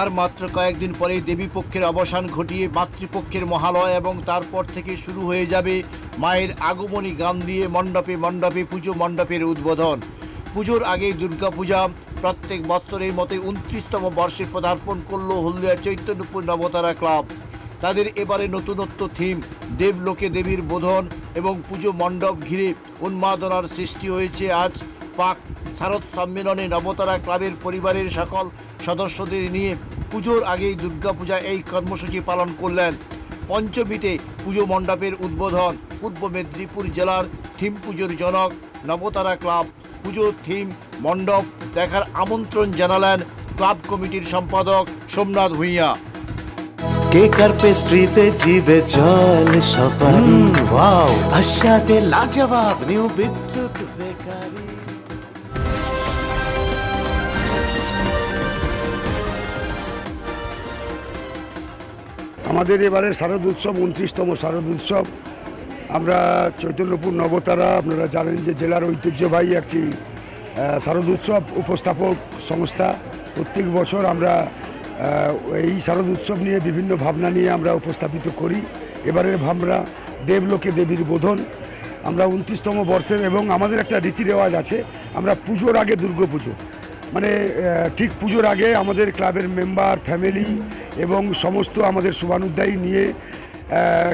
আর মাত্র কয়েকদিন পরেই দেবীপক্ষের অবসান ঘটিয়ে মাতৃপক্ষের মহালয় এবং তারপর থেকে শুরু হয়ে যাবে মায়ের আগমনী গান দিয়ে মণ্ডপে মণ্ডপে পুজো মণ্ডপের উদ্বোধন। পুজোর আগেই দুর্গাপূজা প্রত্যেক বছরের মতোই উনত্রিশতম বর্ষে পদার্পণ করল হলদিয়া চৈতন্যপুর নবতারা ক্লাব। তাদের এবারে নতুনত্ব থিম, দেবলোকে দেবীর বোধন এবং পুজো মণ্ডপ ঘিরে উন্মাদনার সৃষ্টি হয়েছে। আজ পাক শারদ সম্মেলনে নবতারা ক্লাবের পরিবারের সকল সদস্যদের নিয়ে পুজোর আগেই দুর্গাপূজা এই কর্মসূচি পালন করলেন। পঞ্চমীতে পুজো মণ্ডপের উদ্বোধন পূর্ব মেদিনীপুর জেলার থিম পুজোর জনক নবতারা ক্লাব। পুজোর থিম মণ্ডপ দেখার আমন্ত্রণ জানালেন ক্লাব কমিটির সম্পাদক সোমনাথ ভূঁইয়া। কেক আর পেস্ট্রিতে জিবে জল সপারি ওয়াও। আশাতে লাজবাব নিউ বিদ্যুৎ আমাদের এবারে শারদ উৎসব, উনত্রিশতম শারদ উৎসব। আমরা চৈতন্যপুর নবতারা, আপনারা জানেন যে জেলার ঐতিহ্যবাহী একটি শারদ উৎসব উপস্থাপক সংস্থা। প্রত্যেক বছর আমরা এই শারদ উৎসব নিয়ে বিভিন্ন ভাবনা নিয়ে আমরা উপস্থাপিত করি। এবারের ভাবনা দেবলোকে দেবীর বোধন। আমরা উনত্রিশতম বর্ষের এবং আমাদের একটা রীতি রেওয়াজ আছে, আমরা পুজোর আগে দুর্গাপুজো। মানে ঠিক পুজোর আগে আমাদের ক্লাবের মেম্বার, ফ্যামিলি এবং সমস্ত আমাদের শুভানুদ্দায়ী নিয়ে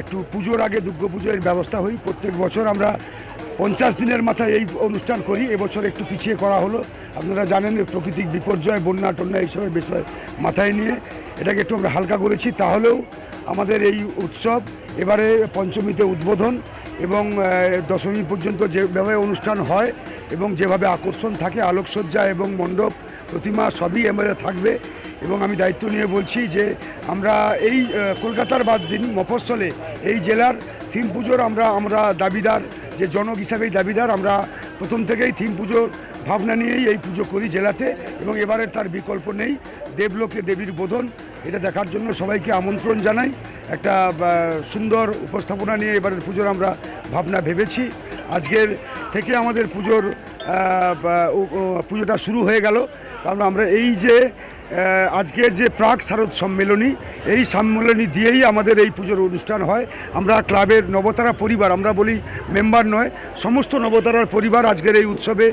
একটু পুজোর আগে দুর্গাপুজোর ব্যবস্থা হই। প্রত্যেক বছর আমরা পঞ্চাশ দিনের মাথায় এই অনুষ্ঠান করি। এবছর একটু পিছিয়ে করা হলো। আপনারা জানেন প্রাকৃতিক বিপর্যয়, বন্যা, টন্যা এইসবের বিষয় মাথায় নিয়ে এটাকে একটু আমরা হালকা করেছি। তাহলেও আমাদের এই উৎসব এবারে পঞ্চমীতে উদ্বোধন। এবং দশমী পর্যন্ত যেভাবে অনুষ্ঠান হয় এবং যেভাবে আকর্ষণ থাকে, আলোকসজ্জা এবং মণ্ডপ, প্রতিমা সবই আমাদের থাকবে। এবং আমি দায়িত্ব নিয়ে বলছি যে আমরা এই কলকাতার বাদ দিন, মফস্বলে এই জেলার থিম পুজোর আমরা আমরা দাবিদার, যে জনক হিসাবেই দাবিদার, আমরা প্রথম থেকেই থিম পুজোর ভাবনা নিয়েই এই পুজো করি জেলাতে এবং এবারে তার বিকল্প নেই। দেবলোকে দেবীর বোধন এটা দেখার জন্য সবাইকে আমন্ত্রণ জানাই। একটা সুন্দর উপস্থাপনা নিয়ে এবারের পুজোর আমরা ভাবনা ভেবেছি। আজকের থেকে আমাদের পুজোর পুজোটা শুরু হয়ে গেল। কারণ আমরা এই যে আজকের যে প্রাক শারদ সম্মেলনী, এই সম্মেলনী দিয়েই আমাদের এই পুজোর অনুষ্ঠান হয়। আমরা ক্লাবের নবতারা পরিবার, আমরা বলি মেম্বার নয়, সমস্ত নবতারার পরিবার আজকের এই উৎসবে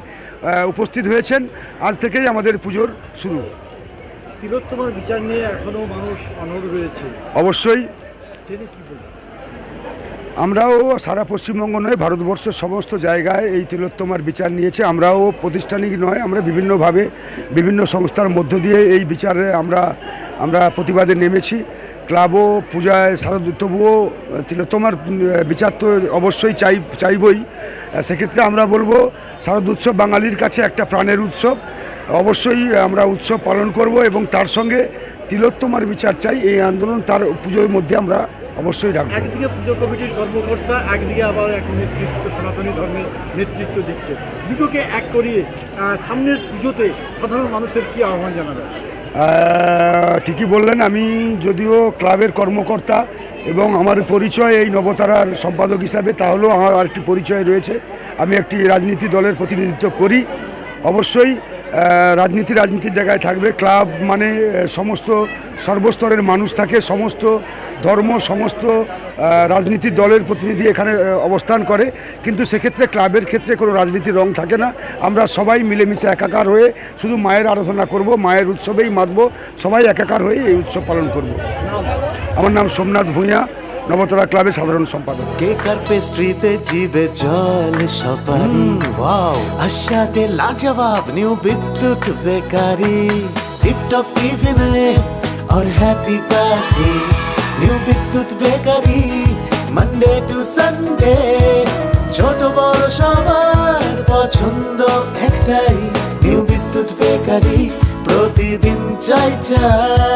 উপস্থিত হয়েছেন। আজ থেকেই আমাদের পুজোর শুরু। তিলোত্তমার বিচার নিয়ে এখনও মানুষ অনড় রয়েছে। অবশ্যই। আমরাও সারা পশ্চিমবঙ্গ নয় ভারতবর্ষের সমস্ত জায়গায় এই তিলোত্তমার বিচার নিয়েছে। আমরাও প্রতিষ্ঠানিক নয় আমরা বিভিন্নভাবে বিভিন্ন সংস্থার মধ্য দিয়ে এই বিচারে আমরা আমরা প্রতিবাদে নেমেছি। ক্লাবও পূজায় শারদ তবুও তিলোত্তমার বিচার তো অবশ্যই চাই চাইবই। সেক্ষেত্রে আমরা বলব শারদ উৎসব বাঙালির কাছে একটা প্রাণের উৎসব। অবশ্যই আমরা উৎসব পালন করব এবং তার সঙ্গে তিলোত্তমার বিচার চাই। এই আন্দোলন তার পুজোর মধ্যে আমরা অবশ্যই রাখব। একদিকে পুজো কমিটির কর্মকর্তা একদিকে আবার এক নেতৃত্ব সনাতনী ধর্মের নেতৃত্ব দিচ্ছে। দুটোকে এক করিয়ে সামনের পুজোতে সাধারণ মানুষের কি আহ্বান জানাবেন আহ, ঠিকই বললেন। আমি যদিও ক্লাবের কর্মকর্তা এবং আমার পরিচয় এই নবতারার সম্পাদক হিসাবে তাহলেও আমার আরেকটি পরিচয় রয়েছে। আমি একটি রাজনীতি দলের প্রতিনিধিত্ব করি। অবশ্যই রাজনীতি রাজনীতির জায়গায় থাকবে। ক্লাব মানে সমস্ত সর্বস্তরের মানুষ থাকে সমস্ত ধর্ম সমস্ত আহ, রাজনীতির দলের প্রতিনিধি এখানে অবস্থান করে। কিন্তু সেক্ষেত্রে ক্লাবের ক্ষেত্রে কোনো রাজনীতির রং থাকে না। আমরা সবাই মিলেমিশে একাকার হয়ে শুধু মায়ের আরাধনা করব মায়ের উৎসবেই মাতব। সবাই একাকার হয়ে এই উৎসব পালন করব। আমার নাম সোমনাথ ভূঁইয়া। নবতলা ক্লাবের সাধারণ সম্পাদক কেক আর পেস্ট্রিতে জিবে জল সপারি ওয়াও আশাতে লাজবাব নিউ বিদ্যুৎ বেকারি টিপটপ টিফিনে और happy party new Bidyut bakery Monday to Sunday ছোট বড় সবার পছন্দ একটাই নিউ বিদ্যুৎ বেকারি প্রতিদিন চাই চাই না না না না না